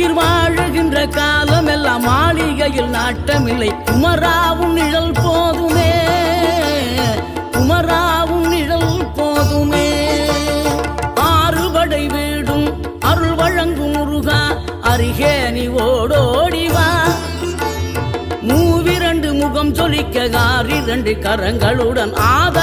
உயிர் வாழுகின்ற காலம் எல்லாம் மாளிகையில் நாட்டமில்லை. குமராவும் நிழல் போதுமே. குமராவும் நிழல் போதுமே. ஆறுபடை வீடும் அருள் வழங்கும் முருகா அருகே நீ ஓடோடிவா மூவிரண்டு முகம் சொலிக்க ஆறிரண்டு கரங்களுடன் ஆதர்